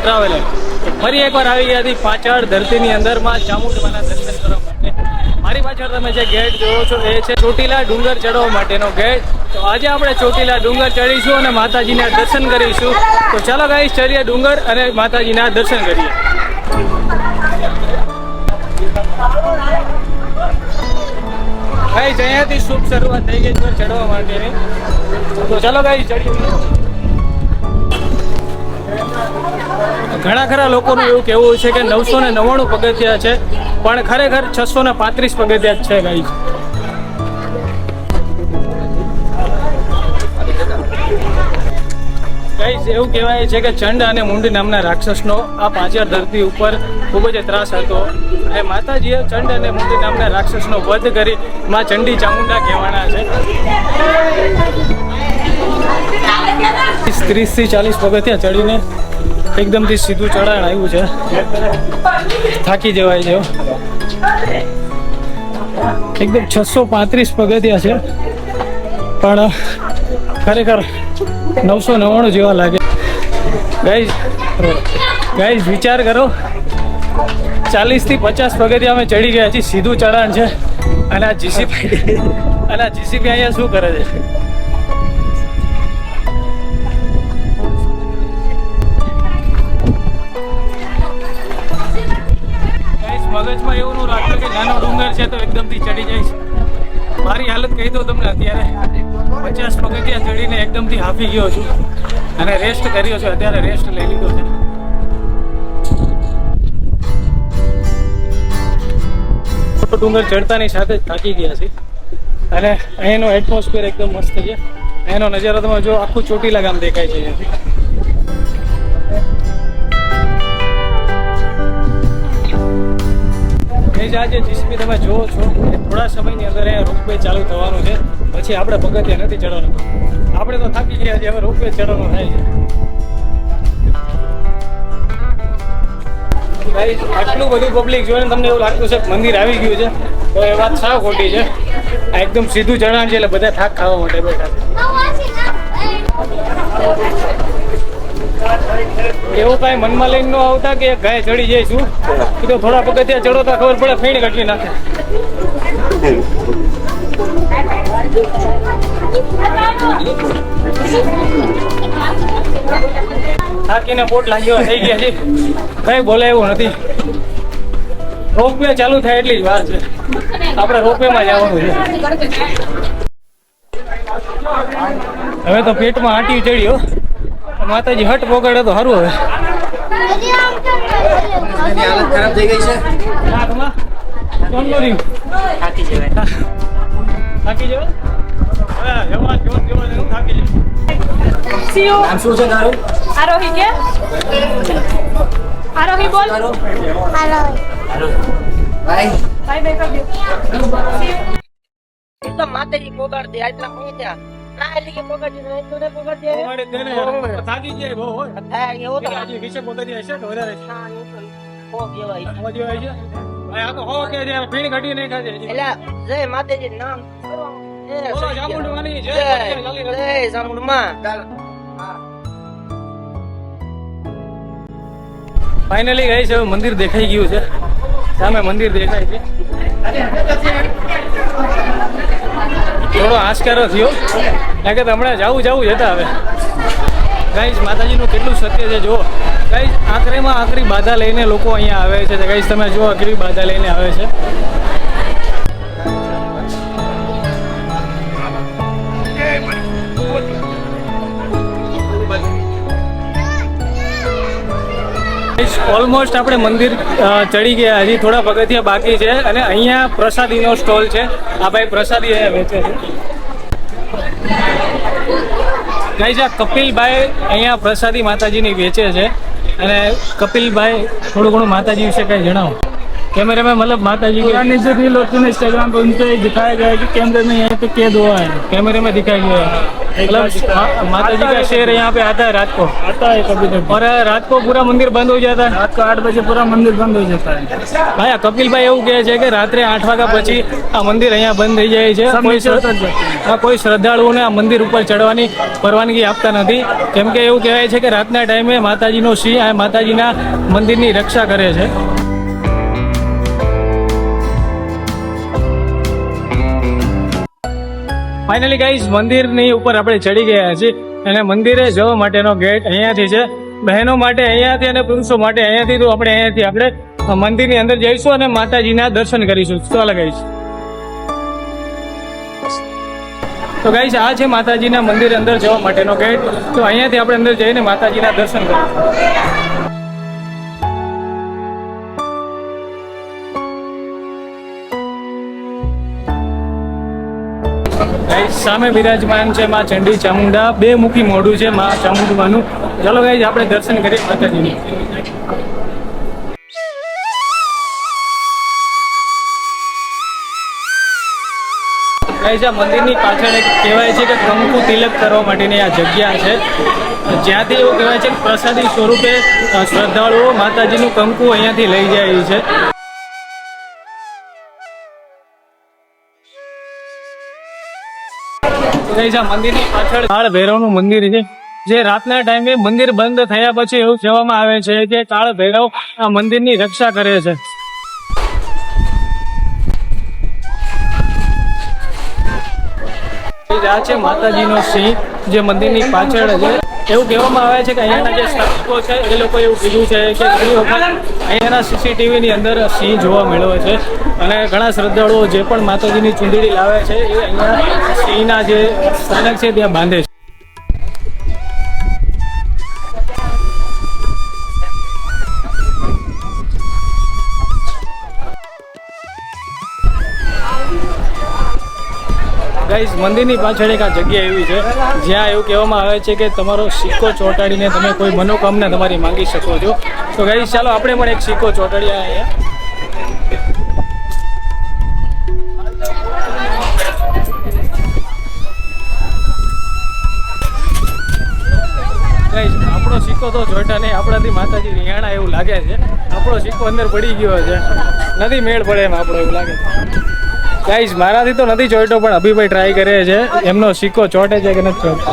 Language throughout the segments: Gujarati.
ટ્રાવેલર ફરી એકવાર આવી ગયા હતી પાછળ ધરતીની અંદરમાં ચામુંડવાના દર્શન કરવા માટે. મારી પાછળ તમે જે ગેટ જોવો છો એ છે ચોટીલા ડુંગર ચડવા માટેનો ગેટ. તો આજે આપણે ચોટીલા ડુંગર ચડીશું અને માતાજીના દર્શન કરીશું. તો ચાલો ગાઈશ ચડીએ ડુંગર અને માતાજીના દર્શન કરીએ. ભાઈ અહીંયાથી શુભ શરૂઆત થઈ ગઈ છે ચડવા માટેની. તો ચાલો ગાઈશ ચડીએ. ઘણા ખરા લોકોનું એવું કહેવું છે કે નવસો ને નવ્વાણું પગથિયા છે, પણ ખરેખર છસો ને પાંત્રીસ પગથિયા છે ગાય ગાઈસ, એવું કહેવાય છે કે ચંડ અને મુંડ નામના રાક્ષસનો આ પાછળ ધરતી ઉપર ખૂબ જ ત્રાસ હતો. અને માતાજીએ ચંડ અને મુંડ નામના રાક્ષસનો વધ કરી માં ચંડી ચામુંડા કહેવાના છે. ત્રીસથી ચાલીસ પગથિયા ચડીને એકદમથી સીધું ચડાણ આવ્યું છે. થાકી જવાય છે એકદમ છસો પાંત્રીસ પગથિયા છે. પણ ખરેખર નવસો નવ્વાણું જેવા લાગે. ગાઈઝ ગાઈઝ, વિચાર કરો. ચાલીસથી પચાસ પગથિયા અમે ચડી ગયા છીએ. સીધું ચડાણ છે. અને આ જીસીપી અને આ જીસીપી અહીંયા શું કરે છે? મગજમાં એવું નું રાખ્યું કે નાનો ડુંગર છે તો એકદમથી ચડી જઈશ. મારી હાલત કહી દઉં તમને અત્યારે. પચાસ પગથિયા ચડીને એકદમથી હાફી ગયો છું. અને રેસ્ટ કર્યો છે, અત્યારે રેસ્ટ લઈ લીધો છે. ડુંગર ચડતાની સાથે જ થાકી ગયા છે અને અહીંનો એટમોસ્ફિયર એકદમ મસ્ત છે. અહીંનો નજારો તમે જો આખું ચોટીલા ગામ દેખાય છે એ જે જીસીપી તમે જુઓ છો, એ થોડા સમયની અંદર અહીંયા રોપવે ચાલુ થવાનું છે. પછી આપણે પગથિયા નથી ચડવાનું. આપણે તો થાકી ગયા છીએ, હવે રોપવે ચડવાનું થાય છે. ભાઈ, આટલું બધું પબ્લિક જોઈને તમને એવું લાગતું છે મંદિર આવી ગયું છે, તો એ વાત સાવ ખોટી છે. આ એકદમ સીધું ચઢાણ છે, એટલે બધા થાક ખાવા માટે બેઠા છે. એવું કાંઈ મનમાં લઈને ન આવતા કે ગાય ચડી જઈશું તો થોડા પગથિયા ચડો તો ખબર પડે, ફેણ કટલી નાખે. થાકીને પોટ લાગ્યો, થઈ ગયા છે. કઈ બોલે એવું નથી. રોપવે ચાલુ થાય એટલી જ વાર છે. આપણે રોપવેમાં જવાનું છે. હવે તો પેટમાં આંટી ચડ્યો માતાજી હટ પોગાડે તો સારું હવે. ખરાબ થઈ ગઈ છે માતાજી પોગાડ દે આટલા હું ત્યાં ના એટલે કે પોગાડી દે તો ને પોગાડી દે પોગાડે જ દે ને. થાકી જાય બહુ હોય. હા એવો તો આજે વિશે પોતાની હશે કે વધારે છે ના એવું તો હો કહેવાય. આમાં જે છે. ભાઈ આ તો હો કે છે ફીણ ઘટી નહીં ખાજે એટલે જય માતાજી નામ બોલો ચામુંડવાની જય જય માતાજી, ચાલી રહી. જય ચામુંડમાં ફાઇનલી ગઈ છે મંદિર દેખાઈ ગયું છે. સામે મંદિર દેખાય છે. થોડો આશકારો થયો. કારણ કે હમણાં જાવું જાવું જતા હવે. ગાઈઝ, માતાજીનું કેટલું સત્ય છે, જુઓ. ગાઈઝ આખરેમાં આખરી બાધા લઈને લોકો અહીંયા આવે છે. ગાઈઝ, તમે જુઓ આખરી બાધા લઈને આવે છે. ઓલમોસ્ટ આપણે મંદિર અ, ચડી ગયા હજી થોડા પગથિયા બાકી છે અને અહીંયા પ્રસાદીનો સ્ટોલ છે આ ભાઈ પ્રસાદી અહીંયા વેચે છે ગાઈઝ આ કપિલભાઈ અહીંયા પ્રસાદી માતાજીની વેચે છે અને કપિલભાઈ થોડું ઘણું માતાજી વિશે કંઈ જણાવો कैमरे में मतलब माता जी पुराने जो रील होते हैं इंस्टाग्राम पे उन पे दिखाया गया है कि कैमरे में यहाँ पे कैद हुआ है कैमरे में दिखाया गया है मतलब मा- माता जी का शेर यहाँ पे आता है रात को आता है कभी कभी और रात को पूरा मंदिर बंद हो जाता है रात को आठ बजे पूरा मंदिर बंद हो जाता है ભાઈ આ કપિલભાઈ એવું કહે છે કે રાત્રે આઠ વાગ્યા પછી આ મંદિર અહીંયા બંધ થઈ જાય છે સબ કોઈ નીચે ઉતર શ્ર- જતે આ કોઈ શ્રદ્ધાળુઓને આ મંદિર ઉપર ચડવાની પરવાનગી આપતા નથી કેમ કે એવું કહેવાય છે કે રાતના ટાઈમે માતાજીનો સિંહ આ માતાજીના મંદિરની રક્ષા કરે છે ફાઇનલી ગાઈઝ મંદિરની ઉપર આપણે ચડી ગયા છીએ અને મંદિરે જવા માટેનો ગેટ અહીંયાથી છે. બહેનો માટે અહીંયાથી અને પુરુષો માટે અહીંયાથી, તો આપણે અહીંયાથી આપણે મંદિરની અંદર જઈશું અને માતાજીના દર્શન કરીશું. ચાલો ગાઈઝ તો ગાઈઝ આ છે માતાજીના મંદિર અંદર જવા માટેનો ગેટ તો અહીંયાથી આપણે અંદર જઈને માતાજીના દર્શન કરીશું. ગાઈઝ સામે બિરાજમાન છે માં ચંડી ચામુંડા. બે મુખી મોઢું છે માં ચામુંડવાનું. ચાલો ગાઈઝ આપણે દર્શન કરીએ માતાજીનું. ગાઈઝ મંદિરની પાછળ એક કહેવાય છે કે કંકુ તિલક કરવા માટેની આ જગ્યા છે. જ્યાંથી એવું કહેવાય છે કે પ્રસાદી સ્વરૂપે શ્રદ્ધાળુઓ માતાજીનું કંકુ અહીંયાથી લઈ જાય છે. મંદિરની પાછળ. મંદિર છે. જે રાતના ટાઈમે મંદિર બંધ થયા પછી એવું કહેવામાં આવે છે કે કાળ આ મંદિરની રક્ષા કરે છે. આ છે માતાજીનો સિંહ, જે મંદિરની પાછળ છે એવું કહેવામાં આવે છે કે અહીંયાના જે સ્થાનિકો છે એ લોકો એવું કીધું છે કે ઘણી વખત અહીંયાના સીસીટીવી ની અંદર સિંહ જોવા મળ્યો છે. અને ઘણા શ્રદ્ધાળુઓ જે પણ માતાજીની ચૂંદડી લાવે છે એ અહીંયા સિંહના જે સ્થાનક છે ત્યાં બાંધે છે. ગાઈઝ મંદિરની પાછળ એક આ જગ્યા એવી છે, જ્યાં એવું કહેવામાં આવે છે કે તમારો સિક્કો ચોંટાડીને તમે કોઈ મનોકામના તમારી માંગી શકો છો. તો ગાઈઝ ચાલો આપણે પણ એક સિક્કો ચોંટાડીએ અહીંયા આપણો સિક્કો તો જોઈતા નહીં, આપણાથી માતાજી રિયાણા એવું લાગે છે. આપણો સિક્કો અંદર પડી ગયો છે. નથી મેળ પડે એમ આપણો એવું લાગે છે. ગાઈઝ મારાથી તો નથી ચોટ્યો પણ અભિભાઈ ટ્રાય કરે છે. એમનો સિક્કો ચોટે છે કે નથી ચોંટતો?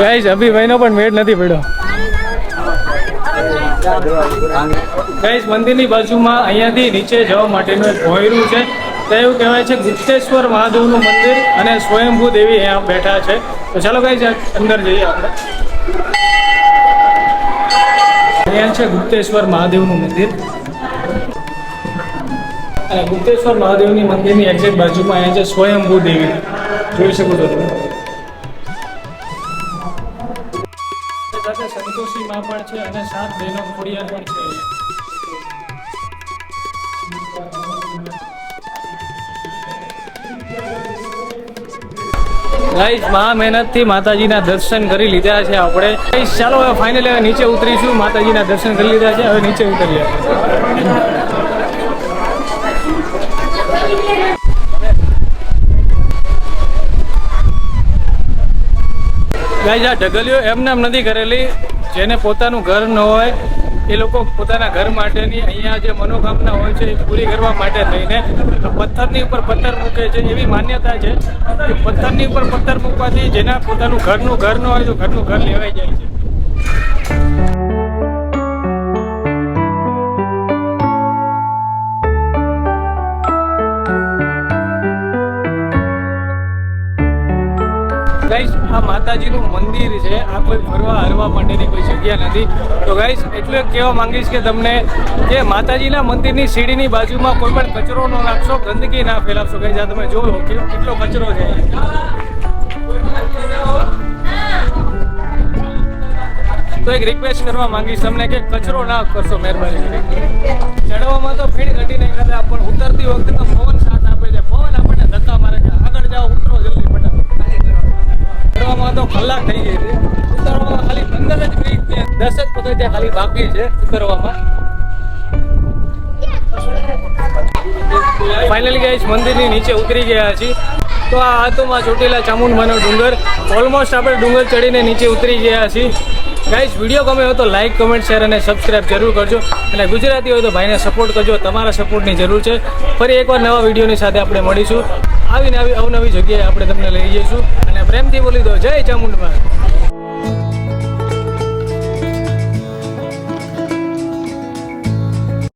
ગાઈઝ અભિભાઈનો પણ મેળ નથી પડ્યો. ગાઈઝ મંદિરની બાજુમાં અહીંયાથી નીચે જવા માટેનું એક ભોયરું છે. તો એવું કહેવાય છે ગુપ્તેશ્વર મહાદેવનું મંદિર અને સ્વયંભૂ દેવી અહીંયા બેઠા છે. તો ચાલો ગાઈઝ અંદર જઈએ આપણે. અહીંયા છે, ગુપ્તેશ્વર મહાદેવનું મંદિર. અને ગુપ્તેશ્વર મહાદેવની મંદિરની એક્ઝેક્ટ બાજુમાં અહીંયા છે સ્વયંભૂ દેવી. જોઈ શકો છો તમે. સાથે સંતોષી માં પણ છે અને સાત બહેનો ખોડિયાર પણ છે. ગાઈસ મહા મહેનતથી માતાજીના દર્શન કરી લીધા છે આપણે. ગાઈસ ચાલો હવે ફાઇનલી હવે નીચે ઉતરીશું. માતાજીના દર્શન કરી લીધા છે. હવે નીચે ઉતરીએ ગાઈસ આ ઢગલીઓ એમને એમ નથી કરેલી. જેને પોતાનું ઘર ન હોય એ લોકો પોતાના ઘર માટેની અહીંયા જે મનોકામના હોય છે એ પૂરી કરવા માટે થઈને પથ્થરની ઉપર પથ્થર મૂકે છે. એવી માન્યતા છે કે પથ્થરની ઉપર પથ્થર મૂકવાથી જેના પોતાનું ઘરનું ઘર ન હોય તો ઘરનું ઘર લેવાઈ જાય છે. માતાજીનું મંદિર છે. આ કોઈ ફરવા હરવા માટેની કોઈ જગ્યા નથી. તો ગાઈશ એટલે કહેવા માંગીશ કે તમને કે માતાજીના મંદિરની સીડીની બાજુમાં કોઈ પણ કચરો ન નાખશો, ગંદકી ના ફેલાવશો. ગાઈસ આ તમે જોયો કેટલો કચરો છે. તો એક રિક્વેસ્ટ કરવા માંગીશ તમને કે કચરો ના કરશો મહેરબાની કરી ચડવામાં તો ભીડ ઘટી નહીં કરતા પણ ઉતરતી વખતે તો પવન સાથ આપે છે. પવન આપણને ધક્કા મારે છે. આગળ જાઓ, ઉતરો. કલાક થઈ ગઈ છે ઉતરવામાં ખાલી પંદર જ મિનિટ દસ જ પગથિયા ખાલી બાકી છે ઉતરવામાં. ફાઇનલી ગાઈસ મંદિરની નીચે ઉતરી ગયા છીએ. તો આ હાથોમાં ચોટીલા ચામુંડમાનો ડુંગર. ઓલમોસ્ટ આપણે ડુંગર ચડીને નીચે ઉતરી ગયા છીએ. ગાઈસ વીડિયો ગમે હોય તો લાઇક કમેન્ટ શેર અને સબસ્ક્રાઈબ જરૂર કરજો. અને ગુજરાતી હોય તો ભાઈને સપોર્ટ કરજો. તમારા સપોર્ટની જરૂર છે. ફરી એકવાર નવા વિડીયોની સાથે આપણે મળીશું. આવીને આવી અવનવી જગ્યાએ આપણે તમને લઈ જઈશું. અને પ્રેમથી બોલી દો. જય ચામુંડમાં.